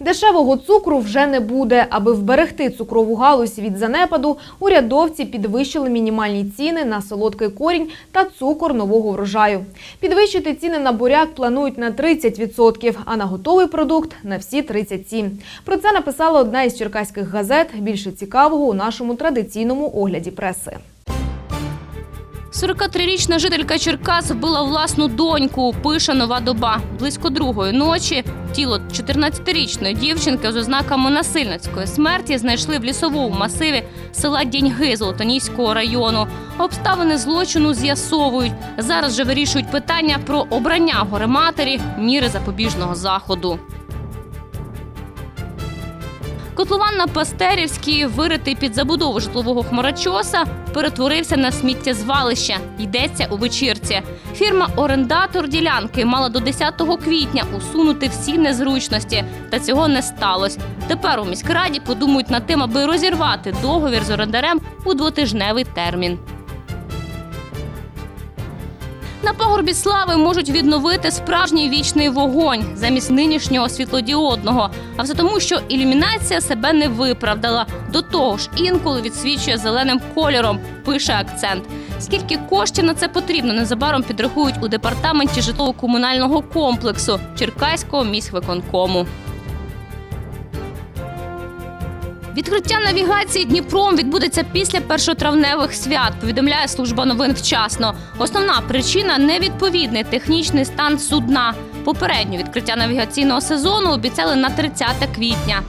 Дешевого цукру вже не буде. Аби вберегти цукрову галузь від занепаду, урядовці підвищили мінімальні ціни на солодкий корінь та цукор нового врожаю. Підвищити ціни на буряк планують на 30%, а на готовий продукт на всі 37%. Про це написала одна із черкаських газет. Більше цікавого у нашому традиційному огляді преси. 43-річна жителька Черкас вбила власну доньку. Пише нова доба. Близько другої ночі тіло 14-річної дівчинки з ознаками насильницької смерті знайшли в лісовому масиві села Діньги Золотоніського району. Обставини злочину з'ясовують. Зараз же вирішують питання про обрання горематері міри запобіжного заходу. Котлован на Пастерівській, виритий під забудову житлового хмарочоса, перетворився на сміттєзвалище. Йдеться у вечірці. Фірма орендатор ділянки мала до 10 квітня усунути всі незручності, та цього не сталося. Тепер у міськраді подумають над тим, аби розірвати договір з орендарем у двотижневий термін. На пагорбі слави можуть відновити справжній вічний вогонь замість нинішнього світлодіодного. А все тому, що ілюмінація себе не виправдала. До того ж, інколи відсвічує зеленим кольором. Пише акцент. Скільки коштів на це потрібно, незабаром підрахують у департаменті житлово-комунального комплексу Черкаського міськвиконкому. Відкриття навігації Дніпром відбудеться після першотравневих свят. Повідомляє служба новин вчасно. Основна причина невідповідний технічний стан судна. Попередньо відкриття навігаційного сезону обіцяли на 30 квітня.